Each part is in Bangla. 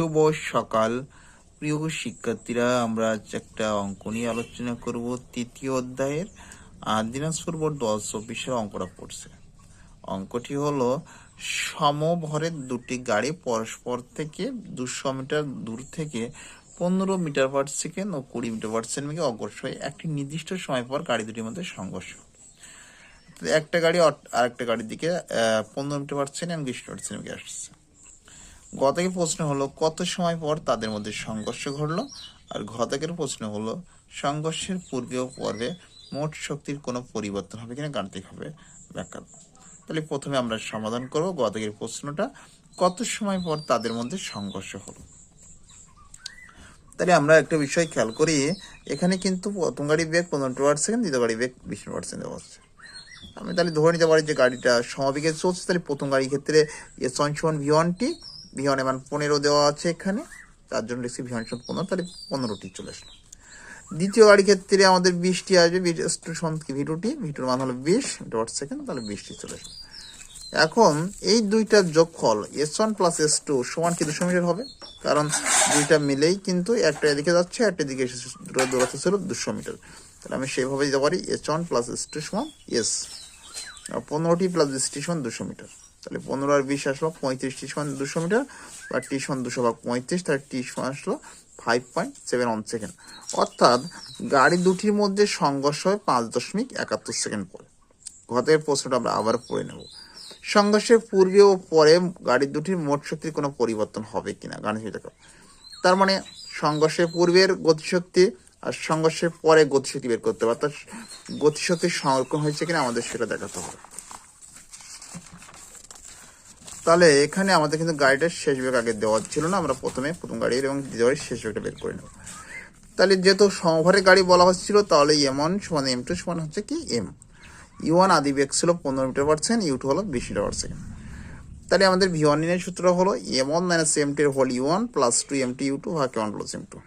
শুভ সকাল। প্রিয় শিক্ষার্থীরা আমরা আজ একটা অঙ্ক নিয়ে আলোচনা করব তৃতীয় অধ্যায়ের। আহ, দিনাজপুর বোর্ড দশ চব্বিশের অঙ্কটা পড়ছে অঙ্কটি হলো সমভরের দুটি গাড়ি পরস্পর থেকে দুশো মিটার দূর থেকে পনেরো মিটার পার সেকেন্ড ও কুড়ি মিটার পার সেকেন্ডে অগ্রসর হয়ে। একটি নির্দিষ্ট সময় পর গাড়ি দুটির মধ্যে সংঘর্ষ। একটা গাড়ি অট- আরেকটা গাড়ির দিকে পনেরো মিটার পার সেকেন্ড এবং বিশ মিটার পার সেকেন্ডে আসছে। গতকের প্রশ্ন হলো, কত সময় পর তাদের মধ্যে সংঘর্ষ ঘটলো? আর ঘতকের প্রশ্ন হলো, সংঘর্ষের পূর্বে ও পর্বে মোট শক্তির কোনো পরিবর্তন হবে কিনা? গাণিতিকভাবে ব্যাখ্যা। তাহলে প্রথমে আমরা সমাধান করব গতকের প্রশ্নটা, কত সময় পর তাদের মধ্যে সংঘর্ষ হলো? তাহলে আমরা একটা বিষয় খেয়াল করি, এখানে কিন্তু প্রথম গাড়ি বেগ পনেরো পার্সেন্ট দ্বিতীয় গাড়ি বেগ বিশ পার্সেন্ট দেওয়া আমি তাহলে ধরে নিতে পারি যে গাড়িটা সমাবেগে চলছে, তাহলে প্রথম গাড়ির ক্ষেত্রে এস ওয়ান সমান ভি ওয়ানটি ভি ওয়ান এমান পনেরো দেওয়া আছে এখানে। তার জন্য লিখছি ভি ওয়ান সমান পনেরো, তাহলে পনেরোটি চলে আসলো। দ্বিতীয় গাড়ির ক্ষেত্রে আমাদের বিশটি আসবে বিশ কি ভি টুটি ভি টুর মান হলো বিশ ডট সেকেন্ড তাহলে বিশটি চলে আসলো। এখন এই দুইটার যোগফল S one plus S two সমান কি দুশো মিটার হবে, কারণ দুইটা মিলেই কিন্তু একটা এদিকে যাচ্ছে, একটা এদিকে এসে দূরত্ব ছিল দুশো মিটার। তাহলে আমি সেইভাবে দিতে পারি S one plus S two সমান এস পনেরোটি প্লাস বিশটি সমান দুশো মিটার। তাহলে পনেরো আর বিশ আসলো পঁয়ত্রিশটি সমান দুশো মিটার, বা টি সমান দুশো বা পঁয়ত্রিশ, তাহলে টি সমান আসলো five point seven one second অর্থাৎ গাড়ি দুটির মধ্যে সংঘর্ষ হয় পাঁচ দশমিক একাত্তর সেকেন্ড পরে গতের প্রশ্নটা আমরা আবার পড়ে নেব। সংঘর্ষের পূর্বে ও পরে গাড়ি দুটির মোট শক্তির কোনো পরিবর্তন হবে কিনা? দেখো। তার মানে সংঘর্ষের পূর্বের গতিশক্তি আর সংঘর্ষের পরে গতিশক্তি বের করতে হবে। অর্থাৎ গতিশক্তির সংরক্ষণ হয়েছে কিনা আমাদের সেটা দেখাতে হবে। তাহলে এখানে আমাদের কিন্তু গাড়িটার শেষ বেগ আগে দেওয়া ছিল না, আমরা প্রথমে প্রথম গাড়ির এবং দ্বিতীয় শেষ বেগটা বের করে নেব। তাহলে যেহেতু সমভারের গাড়ি বলা হচ্ছিল, তাহলে এম ওয়ান সমান এম টু সমান হচ্ছে কি এম ইউ ওয়ান আদি বেগ ছিল পনেরো metre per second U two হলো বিশ মিটার পার সেকেন্ড। তাহলে আমাদের ভি ওয়ানের সূত্র হলো এম ওয়ান মাইনাস এম টির whole U one plus two M T U two ভাগ ওয়ান প্লাস এম টু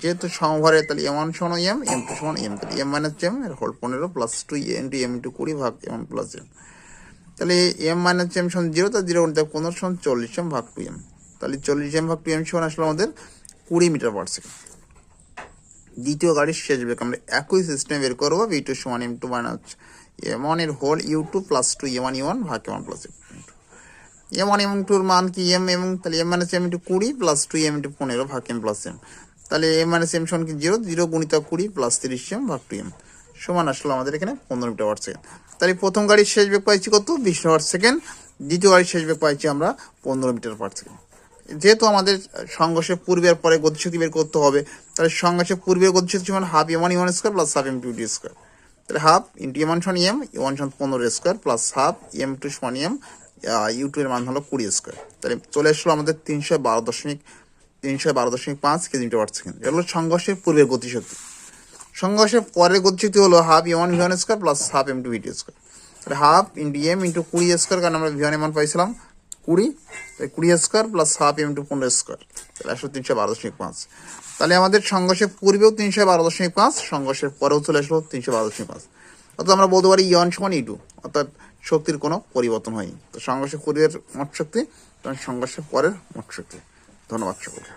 যেহেতু সমভারে তাহলে এম ওয়ান সমান এম এম টু সমান এম তাহলে এম মাইনাস এম এর হোল পনেরো plus two M two M two কুড়ি ভাগ এম প্লাস এম তাহলে এম মাইনাস এম সমান জিরো তার জিরো গুণিত পনেরো সমান চল্লিশ এম ভাগ টু এম তাহলে চল্লিশ এম ভাগ টু এম সমান আসলো আমাদের কুড়ি মিটার পার সেকেন্ড দ্বিতীয় গাড়ির শেষ বেগ আমরা একই সিস্টেম বের করব ভি টু সমান এম টু মাইনাস এম ওয়ানের whole U two plus two M one U one ভাগ M plus M M one এবং টুর মান কি? এম এবং তাহলে এম মাইনাস এম ইন্টু কুড়ি প্লাস টু এম ইন্টু পনেরো ভাগ এম প্লাস এম তাহলে এম মাইনাস এম সমান কি? জিরো জিরো গুণিত কুড়ি প্লাস তিরিশ এম ভাগ টু এম সমান আসলো আমাদের এখানে পনেরো মিটার পার সেকেন্ড তাহলে প্রথম গাড়ির শেষ বেগ পাইছি কত? বিশ পার সেকেন্ড। দ্বিতীয় গাড়ির শেষ বেগ পাইছি আমরা পনেরো মিটার পার সেকেন্ড। যেহেতু আমাদের সংঘর্ষের পূর্বের পরে গতিশক্তি বের করতে হবে, তাহলে সংঘর্ষের পূর্বে গতিশক্তি সমান half M one U one square plus half M two D square তাহলে হাফ ইন্টু এম ওয়ান সমান এম ওয়ান সমান পনেরো square plus half M two সমান এম ইউ টু এর মান হলো কুড়ি স্কোয়ার তাহলে চলে আসলো আমাদের তিনশো বারো দশমিক, তিনশো বারো দশমিক পাঁচ কেজি মিটার পার সেকেন্ড। এটা হলো সংঘর্ষের পূর্বের গতিশক্তি। সংঘর্ষের পরের গতিশক্তি হলো half M one V one square plus half M two V T square half into M into কুড়ি স্কোয়ার কারণ আমরা ভিওয়ান এমন পাইছিলাম কুড়ি কুড়ি square plus half M two পনেরো স্কোয়ার তাহলে আসলো তিনশো বারো দশমিক পাঁচ। তাহলে আমাদের সংঘর্ষের পূর্বেও তিনশো বারো দশমিক পাঁচ, সংঘর্ষের পরেও চলে আসলো তিনশো বারো দশমিক পাঁচ। অর্থাৎ আমরা বলতে পারি ইয়ন সমান ই টু অর্থাৎ শক্তির কোনো পরিবর্তন হয়নি। তো সংঘর্ষের পূর্বের মোট শক্তি তখন সংঘর্ষের পরের মোট শক্তি। ধন্যবাদ সকলকে।